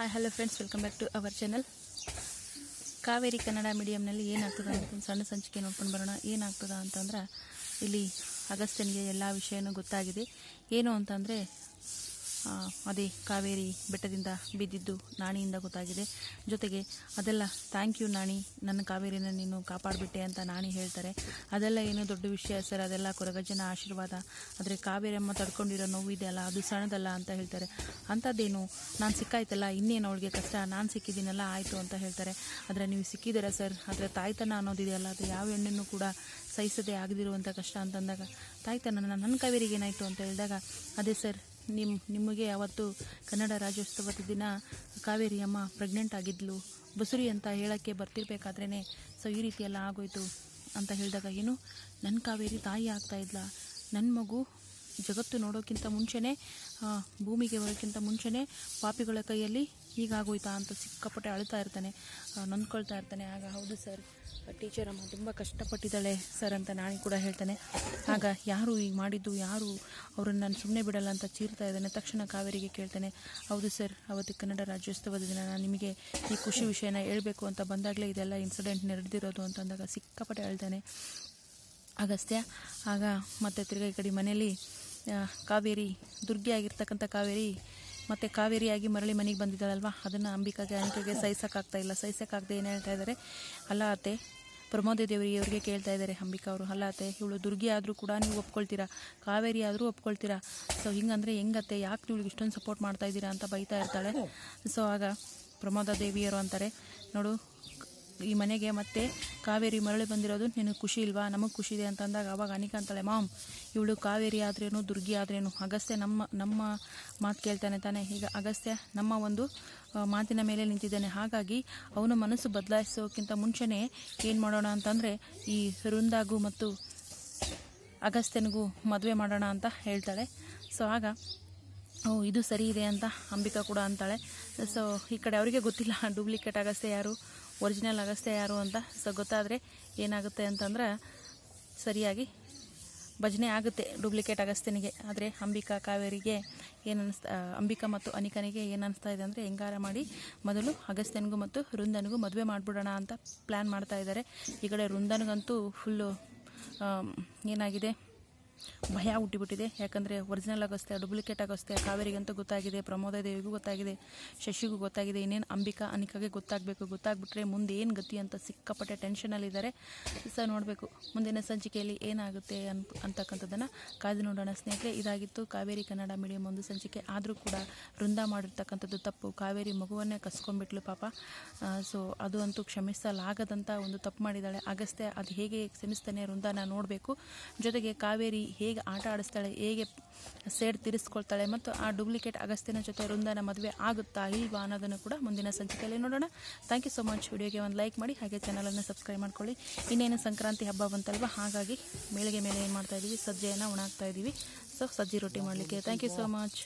Hi hello friends welcome back to our channel Kaveri Kannada ಮೀಡಿಯಮ್ನಲ್ಲಿ ಏನಾಗ್ತದೆ ಅಂತ ಒಂದು ಸಣ್ಣ ಸಂಚಿಕೆ ನೋಡ್ಕೊಂಡು ಬರೋಣ ಏನಾಗ್ತದೆ ಅಂತಂದ್ರೆ ಇಲ್ಲಿ ಅಗಸ್ಟನ್ಗೆ ಎಲ್ಲ ವಿಷಯನೂ ಗೊತ್ತಾಗಿದೆ. ಏನು ಅಂತಂದರೆ ಅದೇ ಕಾವೇರಿ ಬೆಟ್ಟದಿಂದ ಬಿದ್ದಿದ್ದು ನಾಣಿಯಿಂದ ಗೊತ್ತಾಗಿದೆ. ಜೊತೆಗೆ ಅದೆಲ್ಲ ಥ್ಯಾಂಕ್ ಯು ನಾಣಿ, ನನ್ನ ಕಾವೇರಿನ ನೀನು ಕಾಪಾಡಿಬಿಟ್ಟೆ ಅಂತ ನಾಣಿ ಹೇಳ್ತಾರೆ. ಅದೆಲ್ಲ ಏನೋ ದೊಡ್ಡ ವಿಷಯ ಸರ್, ಅದೆಲ್ಲ ಕೊರಗಜ್ಜನ ಆಶೀರ್ವಾದ. ಆದರೆ ಕಾವೇರಿ ಅಮ್ಮ ತಡ್ಕೊಂಡಿರೋ ನೋವು ಇದೆಯಲ್ಲ ಅದು ಸಣ್ಣದಲ್ಲ ಅಂತ ಹೇಳ್ತಾರೆ. ಅಂಥದ್ದೇನು? ನಾನು ಸಿಕ್ಕಾಯ್ತಲ್ಲ, ಇನ್ನೇನು ಅವಳಿಗೆ ಕಷ್ಟ? ನಾನು ಸಿಕ್ಕಿದ್ದೀನಲ್ಲ, ಆಯಿತು ಅಂತ ಹೇಳ್ತಾರೆ. ಆದರೆ ನೀವು ಸಿಕ್ಕಿದ್ದೀರಾ ಸರ್? ಆದರೆ ತಾಯ್ತನ ಅನ್ನೋದಿದೆಯಲ್ಲ ಅದು ಯಾವ ಹೆಣ್ಣನ್ನು ಕೂಡ ಸಹಿಸದೆ ಆಗದಿರುವಂಥ ಕಷ್ಟ ಅಂತಂದಾಗ ತಾಯ್ತನ ನನ್ನ ಕಾವೇರಿಗೆ ಏನಾಯಿತು ಅಂತ ಹೇಳಿದಾಗ, ಅದೇ ಸರ್ ನಿಮ್ಮ ನಿಮಗೆ ಅವತ್ತು ಕನ್ನಡ ರಾಜ್ಯೋತ್ಸವದ ದಿನ ಕಾವೇರಿ ಅಮ್ಮ ಪ್ರೆಗ್ನೆಂಟ್ ಆಗಿದ್ಲು, ಬಸುರಿ ಅಂತ ಹೇಳೋಕ್ಕೆ ಬರ್ತಿರ್ಬೇಕಾದ್ರೇ ಸೊ ಈ ರೀತಿ ಎಲ್ಲ ಆಗೋಯ್ತು ಅಂತ ಹೇಳಿದಾಗ ಏನು ನನ್ನ ಕಾವೇರಿ ತಾಯಿ ಆಗ್ತಾ ಇದ್ಲ ನನ್ನ ಮಗು ಜಗತ್ತು ನೋಡೋಕ್ಕಿಂತ ಮುಂಚೆನೇ ಭೂಮಿಗೆ ಬರೋಕ್ಕಿಂತ ಮುಂಚೆನೇ ಪಾಪಿಗಳ ಕೈಯಲ್ಲಿ ಹೀಗಾಗೋಯ್ತಾ ಅಂತ ಸಿಕ್ಕಾಪಟ್ಟೆ ಅಳ್ತಾ ಇರ್ತಾನೆ ನೊಂದ್ಕೊಳ್ತಾ ಇರ್ತಾನೆ. ಆಗ ಹೌದು ಸರ್ ಟೀಚರ್ ಅಮ್ಮ ತುಂಬ ಕಷ್ಟಪಟ್ಟಿದ್ದಾಳೆ ಸರ್ ಅಂತ ನಾನು ಕೂಡ ಹೇಳ್ತಾನೆ. ಆಗ ಯಾರು ಈಗ ಮಾಡಿದ್ದು, ಯಾರು ಅವರನ್ನು ನಾನು ಸುಮ್ಮನೆ ಬಿಡಲ್ಲ ಅಂತ ಚೀರ್ತಾ ಇದ್ದಾನೆ, ತಕ್ಷಣ ಕಾವೇರಿಗೆ ಕೇಳ್ತಾನೆ, ಹೌದು ಸರ್ ಅವತ್ತು ಕನ್ನಡ ರಾಜ್ಯೋತ್ಸವದ ದಿನ ನಾನು ನಿಮಗೆ ಈ ಖುಷಿ ವಿಷಯನ ಹೇಳಬೇಕು ಅಂತ ಬಂದಾಗಲೇ ಇದೆಲ್ಲ ಇನ್ಸಿಡೆಂಟ್ ನಡೆದಿರೋದು ಅಂತಂದಾಗ ಸಿಕ್ಕಾಪಟ್ಟೆ ಹೇಳ್ತಾನೆ ಅಗಸ್ತ್ಯ ಆಗ ಮತ್ತೆ ತಿರ್ಗಾ ಈ ಕಡೆ ಮನೆಯಲ್ಲಿ ಕಾವೇರಿ, ದುರ್ಗಿ ಆಗಿರ್ತಕ್ಕಂಥ ಕಾವೇರಿ, ಮತ್ತು ಕಾವೇರಿಯಾಗಿ ಮರಳಿ ಮನೆಗೆ ಬಂದಿದ್ದಾಳಲ್ವ? ಅದನ್ನು ಅಂಬಿಕಾಗೆ ಅನಿಕೆಗೆ ಸಹಿಸೋಕ್ಕಾಗ್ತಾ ಇಲ್ಲ. ಸಹಿಸೋಕ್ಕಾಗದೆ ಏನು ಹೇಳ್ತಾ ಇದ್ದಾರೆ ಅಲ್ಲ ಅತ್ತೆ ಪ್ರಮೋದ ದೇವರಿಗೆ ಇವರಿಗೆ ಕೇಳ್ತಾ ಇದ್ದಾರೆ ಅಂಬಿಕಾ ಅವರು. ಅಲ್ಲ ಅತ್ತೆ ಇವಳು ದುರ್ಗಿ ಆದರೂ ಕೂಡ ನೀವು ಒಪ್ಕೊಳ್ತೀರಾ? ಕಾವೇರಿ ಆದರೂ ಒಪ್ಕೊಳ್ತೀರಾ? ಸೊ ಹಿಂಗಂದರೆ ಹೆಂಗತ್ತೆ? ಯಾಕೆ ನೀವು ಇಷ್ಟೊಂದು ಸಪೋರ್ಟ್ ಮಾಡ್ತಾ ಇದ್ದೀರಾ ಅಂತ ಬೈತಾ ಇರ್ತಾಳೆ. ಸೊ ಆಗ ಪ್ರಮೋದ ದೇವಿಯರು ಅಂತಾರೆ, ನೋಡು ಈ ಮನೆಗೆ ಮತ್ತೆ ಕಾವೇರಿ ಮರಳಿ ಬಂದಿರೋದು ನಿನಗೆ ಖುಷಿ ಇಲ್ವಾ? ನಮಗೆ ಖುಷಿ ಇದೆ ಅಂತ ಅಂದಾಗ ಅವಾಗ ಅನಿಕ ಅಂತಾಳೆ, ಮಾಮ್, ಇವಳು ಕಾವೇರಿ ಆದ್ರೇನು, ದುರ್ಗಿ ಆದ್ರೇನು? ಅಗಸ್ತ್ಯ ನಮ್ಮ ನಮ್ಮ ಮಾತು ಕೇಳ್ತಾನೆ ತಾನೆ. ಈಗ ಅಗಸ್ತ್ಯ ನಮ್ಮ ಒಂದು ಮಾತಿನ ಮೇಲೆ ನಿಂತಿದ್ದಾನೆ. ಹಾಗಾಗಿ ಅವನ ಮನಸ್ಸು ಬದಲಾಯಿಸೋಕ್ಕಿಂತ ಮುಂಚೆನೇ ಏನು ಮಾಡೋಣ ಅಂತಂದರೆ ಈ ವೃಂದಾಗೂ ಮತ್ತು ಅಗಸ್ತ್ಯನಿಗೂ ಮದುವೆ ಮಾಡೋಣ ಅಂತ ಹೇಳ್ತಾಳೆ. ಸೊ ಆಗ, ಓ, ಇದು ಸರಿ ಇದೆ ಅಂತ ಅಂಬಿಕಾ ಕೂಡ ಅಂತಾಳೆ. ಸೊ ಈ ಕಡೆ ಅವರಿಗೆ ಗೊತ್ತಿಲ್ಲ, ಡೂಪ್ಲಿಕೇಟ್ ಅಗಸ್ತ್ಯ ಯಾರು? ಒರಿಜಿನಲ್ ಅಗಸ್ತ್ಯ ಯಾರು ಅಂತ ಸೊ ಗೊತ್ತಾದರೆ ಏನಾಗುತ್ತೆ ಅಂತಂದ್ರೆ ಸರಿಯಾಗಿ ಭಜನೆ ಆಗುತ್ತೆ ಡೂಪ್ಲಿಕೇಟ್ ಅಗಸ್ತ್ಯನಿಗೆ. ಆದರೆ ಅಂಬಿಕಾ ಕಾವೇರಿಗೆ ಏನು ಅನಿಸ್ತಾ ಅಂಬಿಕಾ ಮತ್ತು ಅನಿಕನಿಗೆ ಏನು ಅನಿಸ್ತಾ ಇದೆ ಅಂದರೆ ಹೆಂಗಾರ ಮಾಡಿ ಮೊದಲು ಅಗಸ್ತ್ಯನಿಗೂ ಮತ್ತು ವೃಂದನಿಗೂ ಮದುವೆ ಮಾಡಿಬಿಡೋಣ ಅಂತ ಪ್ಲ್ಯಾನ್ ಮಾಡ್ತಾ ಇದ್ದಾರೆ ಈ ಕಡೆ ವೃಂದನಿಗಂತೂ ಫುಲ್ಲು ಏನಾಗಿದೆ? ಭಯ ಹುಟ್ಟಿಬಿಟ್ಟಿದೆ. ಯಾಕಂದರೆ ಒರಿಜಿನಲ್ ಡುಪ್ಲಿಕೇಟ್ ಡೂಪ್ಲಿಕೇಟ್ ಕಾವೇರಿಗೆ ಕಾವೇರಿಗಂತೂ ಗೊತ್ತಾಗಿದೆ, ಪ್ರಮೋದ ದೇವಿಗೂ ಗೊತ್ತಾಗಿದೆ, ಶಶಿಗೂ ಗೊತ್ತಾಗಿದೆ, ಇನ್ನೇನು ಅಂಬಿಕಾ, ಅನಿಕಾಗೆ ಗೊತ್ತಾಗಬೇಕು, ಗೊತ್ತಾಗ್ಬಿಟ್ರೆ ಮುಂದೆ ಏನು ಗತಿ ಅಂತ ಸಿಕ್ಕಾಪಟ್ಟೆ ಟೆನ್ಷನಲ್ಲಿದ್ದಾರೆ ಸಹ ನೋಡಬೇಕು. ಮುಂದಿನ ಸಂಚಿಕೆಯಲ್ಲಿ ಏನಾಗುತ್ತೆ ಅನ್, ಅಂತಕ್ಕಂಥದ್ದನ್ನು ಕಾದು ನೋಡೋಣ. ಸ್ನೇಹಿತರೆ, ಇದಾಗಿತ್ತು ಕಾವೇರಿ ಕನ್ನಡ ಮೀಡಿಯಂ ಒಂದು ಸಂಚಿಕೆ. ಆದರೂ ಕೂಡ ವೃಂದ ಮಾಡಿರ್ತಕ್ಕಂಥದ್ದು ತಪ್ಪು. ಕಾವೇರಿ ಮಗುವನ್ನೇ ಕಸ್ಕೊಂಡ್ಬಿಟ್ಲು ಪಾಪ. ಸೊ ಅದು ಅಂತೂ ಕ್ಷಮಿಸಲಾಗದಂಥ ಒಂದು ತಪ್ಪು ಮಾಡಿದ್ದಾಳೆ. ಅಗಸ್ತ್ಯ ಅದು ಹೇಗೆ ಕ್ಷಮಿಸ್ತಾನೆ ವೃಂದಾನ ನೋಡಬೇಕು. ಜೊತೆಗೆ ಕಾವೇರಿ ಹೇಗೆ ಆಟ ಆಡಿಸ್ತಾಳೆ, ಹೇಗೆ ಸೇಡ್ ತೀರಿಸ್ಕೊಳ್ತಾಳೆ ಮತ್ತು ಆ ಡೂಪ್ಲಿಕೇಟ್ ಅಗಸ್ತಿನ ಜೊತೆ ವೃಂದನ ಮದುವೆ ಆಗುತ್ತಾ ಇಲ್ವಾ ಅನ್ನೋದನ್ನು ಕೂಡ ಮುಂದಿನ ಸಂಚಿಕೆಯಲ್ಲಿ ನೋಡೋಣ. ಥ್ಯಾಂಕ್ ಯು ಸೊ ಮಚ್ ವಿಡಿಯೋಗೆ ಒಂದು ಲೈಕ್ ಮಾಡಿ, ಹಾಗೆ ಚಾನಲನ್ನು ಸಬ್ಸ್ಕ್ರೈಬ್ ಮಾಡ್ಕೊಳ್ಳಿ. ಇನ್ನೇನು ಸಂಕ್ರಾಂತಿ ಹಬ್ಬ ಬಂತಲ್ವ? ಹಾಗಾಗಿ ಮೇಳಿಗೆ ಮೇಲೆ ಏನು ಮಾಡ್ತಾ ಇದ್ದೀವಿ ಸಜ್ಜೆಯನ್ನು ಉಣಾಕ್ತಾ ಇದ್ದೀವಿ ಸೊ ಸಜ್ಜಿ ರೊಟ್ಟಿ ಮಾಡಲಿಕ್ಕೆ. Thank you so much